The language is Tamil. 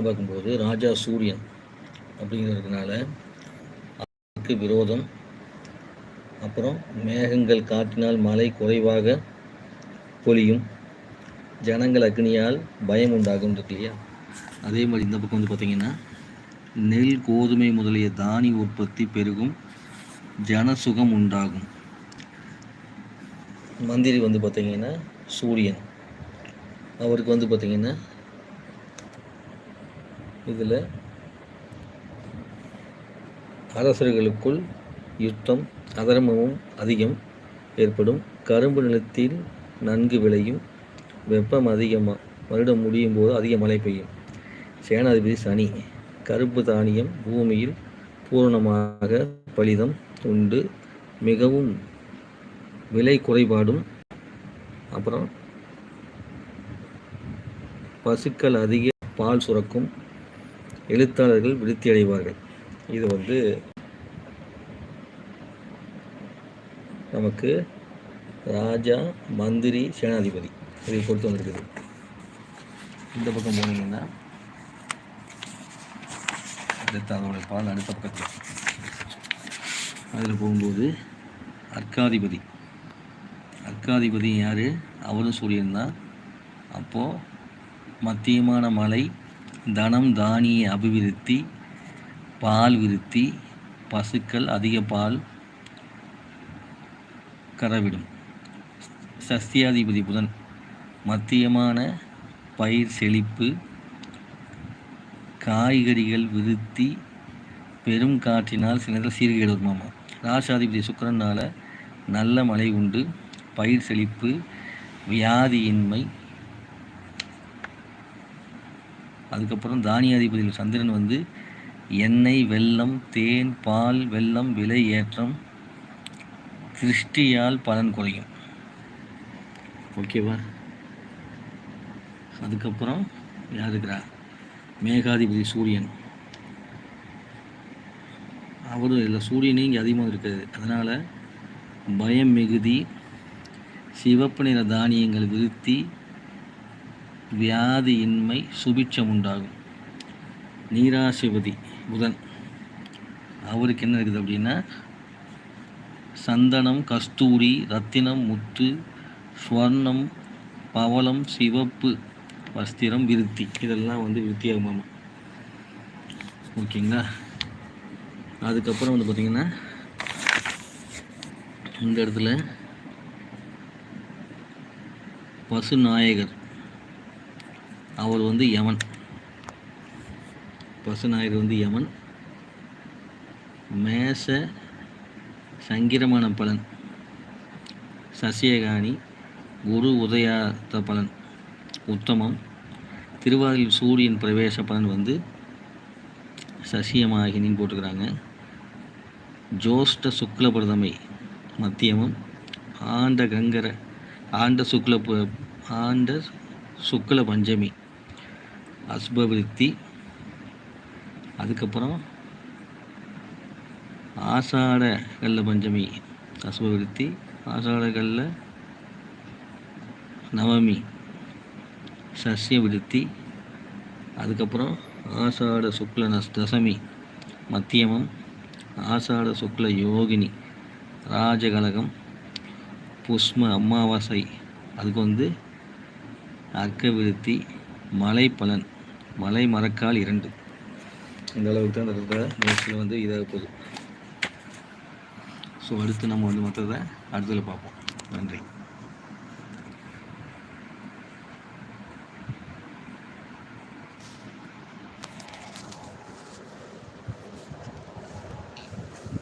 அடுத்தது பார்க்கும்போது ராஜா சூரியன் அப்படிங்கிறதுனால அதுக்கு விரோதம். அப்புறம் மேகங்கள் காற்றினால் மழை குறைவாக பொழியும். ஜனங்கள் அக்னியால் பயம் உண்டாகும் இருக்கு இல்லையா? அதே மாதிரி இந்த பக்கம் வந்து பார்த்திங்கன்னா நெல் கோதுமை முதலிய தானிய உற்பத்தி பெருகும். ஜனசுகம் உண்டாகும். மந்திரி வந்து பார்த்திங்கன்னா சூரியன். அவருக்கு வந்து பார்த்திங்கன்னா இதில் அரசர்களுக்குள் யுத்தம் அதர்மமும் அதிகம் ஏற்படும். கரும்பு நிலத்தில் நன்கு விளையும் வெப்பம் அதிகமாக வருடம் முடியும் போது அதிக மழை பெய்யும். சேனாதிபதி சனி கருப்பு தானியம் பூமியில் பூரணமாக பலிதம் உண்டு. மிகவும் விலை குறைபாடும். அப்புறம் பசுக்கள் அதிக பால் சுரக்கும். எழுத்தாளர்கள் விருத்தி அடைவார்கள் இது வந்து நமக்கு ராஜா மந்திரி சேனாதிபதி இதை பொறுத்து வந்திருக்குது. இந்த பக்கம் போனீங்கன்னா அடுத்த அதோட பால் அடுத்த பக்கத்தில் அதில் போகும்போது அர்க்காதிபதி. அர்க்காதிபதி யார்? அவரும் சூரியன் தான். அப்போது மத்தியமான மலை தனம் தானிய அபிவிருத்தி பால் விருத்தி பசுக்கள் அதிக பால் கறவிடும். சஸ்தியாதிபதி புதன் மத்தியமான பயிர் செழிப்பு காய்கறிகள் விருத்தி பெரும் காற்றினால் சில நேரத்தில் சீர்கேடு. வருமாமா ராசாதிபதி சுக்கரனால் நல்ல மழை உண்டு பயிர் செழிப்பு வியாதியின்மை அதுக்கப்புறம் தானியாதிபதியில் சந்திரன் வந்து எண்ணெய் வெல்லம் தேன் பால் வெல்லம் விலை ஏற்றம் திருஷ்டியால் பலன் குறையும். ஓகேவா? அதுக்கப்புறம் யாருக்கிறா மேகாதிபதி சூரியன். அவரும் இல்லை சூரியனே இங்கே அதிகமாக இருக்குது அதனால் பயம் மிகுதி சிவப்பு நிற தானியங்கள் விருத்தி வியாதியின்மை சுபிட்சம் உண்டாகும். நீராசிபதி புதன். அவருக்கு என்ன இருக்குது அப்படின்னா சந்தனம் கஸ்தூரி ரத்தினம் முத்து ஸ்வர்ணம் பவளம் சிவப்பு வஸ்திரம் விருத்தி. இதெல்லாம் வந்து விருத்தியாகுமாமா ஓகேங்களா? அதுக்கப்புறம் வந்து பார்த்திங்கன்னா இந்த இடத்துல பசுநாயகர். அவர் வந்து யமன். பசுநாயகர் வந்து யமன். மேச சங்கிரமான பலன். சசியகாணி குரு உதயாத பலன். உத்தமம். திருவாரில் சூரியன் பிரவேச பலன் வந்து சசியமாகினின்னு போட்டுக்கிறாங்க. ஜோஷ்ட சுக்ல பிரதமை மத்தியமம். ஆண்ட கங்கர ஆண்ட சுக்ல ஆண்ட சுக்ல பஞ்சமி. அஸ்பவிருத்தி. அதுக்கப்புறம் ஆசாட கல்ல பஞ்சமி அசுபவிருத்தி ஆசாட கல்ல நவமி சசிய விருத்தி அதுக்கப்புறம் ஆசாட சுக்ல நஸ் தசமி மத்தியமம். ஆசாட சுக்ல யோகினி ராஜகலகம் புஷ்ம அமாவாசை அதுக்கு வந்து அர்க்க விருத்தி மலை பலன் மலை மரக்கால் இரண்டு. இந்த அளவுக்கு தான் இந்த நேரத்தில் வந்து இதாக போகுது. ஸோ அடுத்து நம்ம வந்து மற்றதை அடுத்ததில் பார்ப்போம். நன்றி.